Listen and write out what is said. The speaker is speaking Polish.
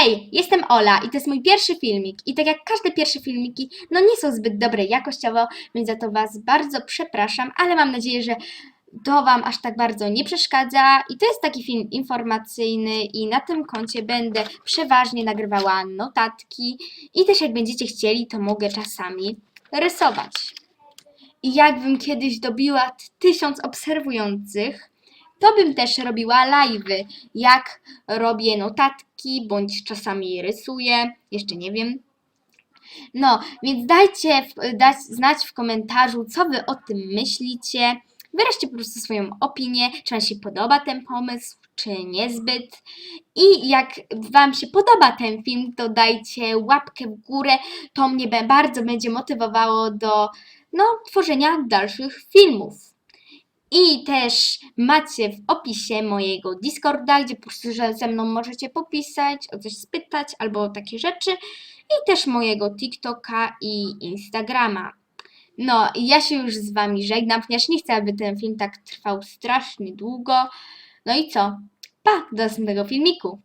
Hej, jestem Ola i to jest mój pierwszy filmik. I tak jak każde pierwsze filmiki, no nie są zbyt dobre jakościowo, więc za to Was bardzo przepraszam, ale mam nadzieję, że to Wam aż tak bardzo nie przeszkadza. I to jest taki film informacyjny i na tym koncie będę przeważnie nagrywała notatki i też jak będziecie chcieli, to mogę czasami rysować. I jakbym kiedyś dobiła tysiąc obserwujących, to bym też robiła live'y, jak robię notatki, bądź czasami rysuję, jeszcze nie wiem. No, więc dajcie dać znać w komentarzu, co wy o tym myślicie. Wyraźcie po prostu swoją opinię, czy wam się podoba ten pomysł, czy niezbyt. I jak wam się podoba ten film, to dajcie łapkę w górę. To mnie bardzo będzie motywowało do no, tworzenia dalszych filmów. I też macie w opisie mojego Discorda, gdzie po prostu że ze mną możecie popisać, o coś spytać albo takie rzeczy. I też mojego TikToka i Instagrama. No, ja się już z Wami żegnam, ponieważ nie chcę, aby ten film tak trwał strasznie długo. No i co? Pa, do następnego filmiku.